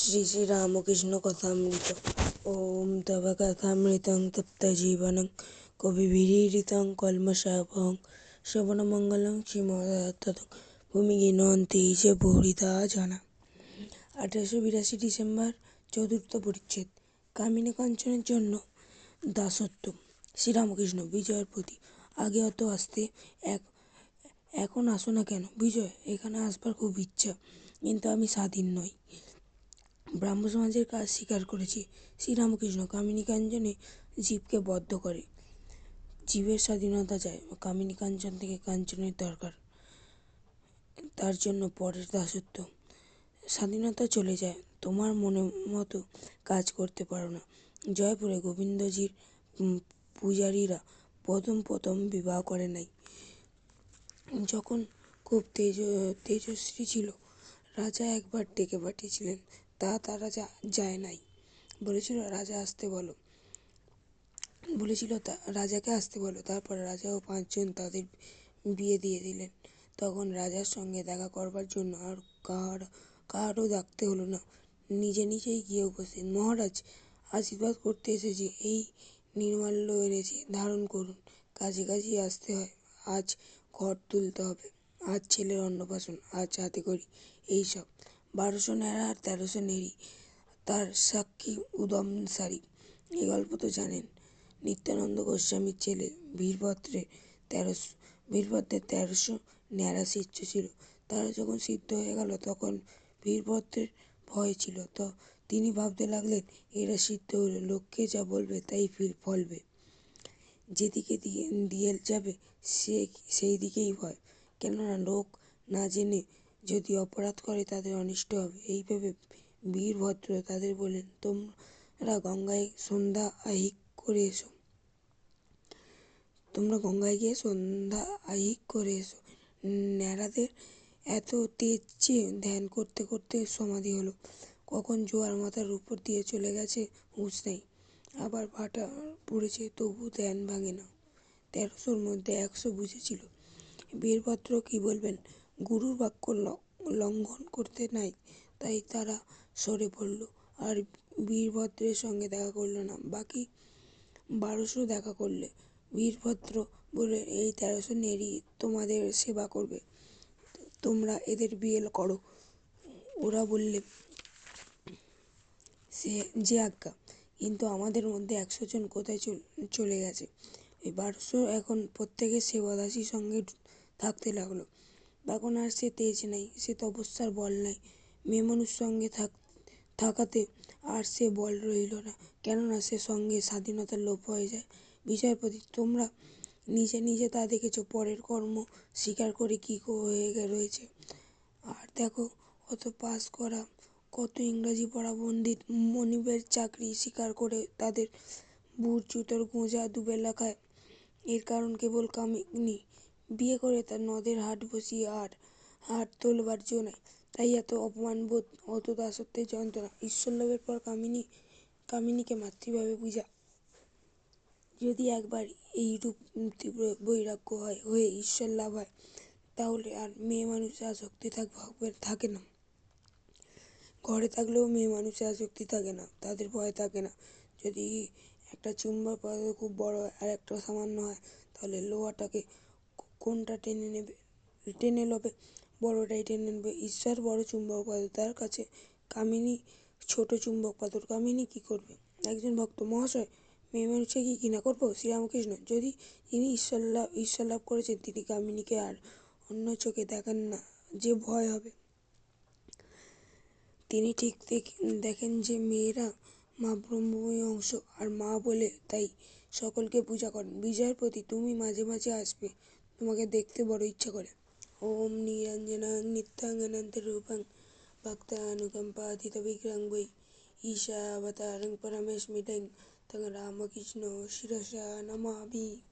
শ্রী শ্রী রামকৃষ্ণ কথামৃত ওম তব কথামৃতং তপ্ত জীবনং কবিভিরীরিতং কলমশাপহং শ্রবণমঙ্গলং শ্রীমদত্তদং ভূমিগীনন্তি চ বহুরিতা জানা আঠারোশো বিরাশি ডিসেম্বর চতুর্থ পরিচ্ছেদ, কামিনী কাঞ্চনের জন্য দাসত্ব। শ্রীরামকৃষ্ণ বিজয়ের প্রতি আগে অত আসতে এক এখন আসো না কেন? বিজয়, এখানে আসবার খুব ইচ্ছা, কিন্তু আমি স্বাধীন নই। ব্রাহ্ম সমাজের কাজ স্বীকার করেছি। শ্রীরামকৃষ্ণ কামিনী কাঞ্চনে জীবকে বদ্ধ করে। জীবের স্বাধীনতা চায়। কামিনী কাঞ্চন থেকে কাঞ্চনের দরকার। তার জন্য পরের দাসত্ব। স্বাধীনতা চলে যায়। তোমার মনে মতো কাজ করতে পারো না। জয়পুরে গোবিন্দজির পূজারীরা প্রথম প্রথম বিবাহ করে নাই। যখন খুব তেজ, তেজস্বী ছিল, রাজা একবার ডেকে পাঠিয়েছিলেন। তা তারা যায় নাই। বলেছিল, রাজা আসতে বলো। বলেছিল, তা, রাজাকে আসতে বলো। তারপর রাজা ও পাঁচজন তাদের বিয়ে দিয়ে দিলেন। তখন রাজার সঙ্গে দেখা করবার জন্য আর কাহার, কাহারও ডাকতে হলো না। নিজে নিজেই গিয়ে উপস্থিত। মহারাজ, আশীর্বাদ করতে এসেছি। এই নির্মাল্য এনেছি। ধারণ করুন। কাজে কাজেই আসতে হয়। আজ ঘর তুলতে হবে। আজ ছেলের অন্নপ্রাশন। আজ হাতে করি। এইসব বারোশো ন্যাড়া আর তেরোশো নেড়ি, তার সাক্ষী উদম সারি। এই গল্প তো জানেন। নিত্যানন্দ গোস্বামীর ছেলে বীরভদ্রের তেরোশো বীরভদ্রের তেরোশো ন্যাড়া শিষ্য ছিল। তারা যখন সিদ্ধ হয়ে গেল, তখন বীরভদ্রের ভয় ছিল। তো তিনি ভাবতে লাগলেন, এরা সিদ্ধ হলে লোককে যা বলবে তাই ফির ফলবে। যেদিকে দিয়ে দিয়ে যাবে, সে, সেই দিকেই ভয়। কেননা লোক না জেনে যদি অপরাধ করে, তাদের অনিষ্ট হবে। এই ভেবে বীরভদ্র তাদের বললেন, তোমরা গঙ্গায় সন্ধ্যা আহিক করে এসো। তোমরা গঙ্গায় গিয়ে সন্ধ্যা আহিক করে এসো। ন্যাড়াদের এত তেজ যে ধ্যান করতে করতে সমাধি হলো। কখন জোয়ার মাথার উপর দিয়ে চলে গেছে হুঁশ নেই। আবার ভাটা পড়েছে তবু ধ্যান ভাঙে না। তেরোশোর মধ্যে একশো বুঝেছিল। বীরভদ্র কি বলবেন? গুরুর বাক্য লঙ্ঘন করতে নাই, তাই তারা সরে পড়ল। আর বীরভদ্রের সঙ্গে দেখা করল না, বাকি বারোশো দেখা করলে। বীরভদ্র বললেন এই তেরোশো নেড়ি তোমাদের সেবা করবে। তোমরা এদের বিয়ে করো। ওরা বললে, সে যে আজ্ঞা, কিন্তু আমাদের মধ্যে একশো জন কোথায় চলে গেছে? এই বারোশো এখন প্রত্যেকের সেবাদাসীর সঙ্গে থাকতে লাগল। এখন আর সে তেজ নাই, সে তপস্যার বল নাই। মেয়ে মানুষ সঙ্গে থাক, থাকাতে আর সে বল রইল না, কেননা সে সঙ্গে স্বাধীনতার লোপ হয়ে যায়। বিচারপতি, তোমরা নিজে নিজে তা দেখেছ, পরের কর্ম স্বীকার করে কী হয়ে রয়েছে। আর দেখো, অত পাস করা কত ইংরাজি পড়া পণ্ডিত মনিবের চাকরি স্বীকার করে তাদের বুট জুতোর গোঁজা দুবেলা খায়। এর কারণ কেবল কামিনী বিয়ে করে তার নদের হাট বসিয়ে আর হাট তোলবার জো নাই। তাই এত অপমানবোধ অত দাসত্বের যন্ত্রণা। ঈশ্বরলাভের পর কামিনী, কামিনীকে মাতৃভাবে বুঝা যদি একবার এইরূপ তীব্র বৈরাগ্য হয়, হয়ে ঈশ্বর লাভ হয়, তাহলে আর মেয়ে মানুষের আসক্তি থাকবে থাকে না। ঘরে থাকলেও মেয়ে মানুষের আসক্তি থাকে না, তাদের ভয় থাকে না। যদি একটা চুম্বক পদার্থ খুব বড় হয়, আর একটা সামান্য হয়, তাহলে লোহাটাকে কোনটা টেনে নেবে? টেনে নেবে বড়টাই টেনে নেবে। ঈশ্বর বড় চুম্বক পাথর, তার কাছে কামিনী ছোট চুম্বক পাথর। কামিনী কী করবে? একজন ভক্ত, মহাশয়, মেয়ে মানুষকে কি কিনা করব? শ্রীরামকৃষ্ণ, যদি তিনি ঈশ্বর লাভ ঈশ্বর লাভ করেছেন, তিনি কামিনীকে আর অন্য চোখে দেখেন না যে ভয় হবে। তিনি ঠিক দেখেন যে মেয়েরা মা ব্রহ্মময় অংশ আর মা বলে তাই সকলকে পূজা করেন। বিজয়ের প্রতি তুমি মাঝে মাঝে আসবে। তোমাকে দেখতে বড় ইচ্ছা করে। ওম নিরঞ্জনা নিরঞ্জনাং নিত্যাঙ্গনন্তরূপং ভক্তানুকম্পাতীতবিগ্রহং বৈ ঈশাবতারং পরমেস্মিতং তং রামকৃষ্ণ শিরসা নমামি।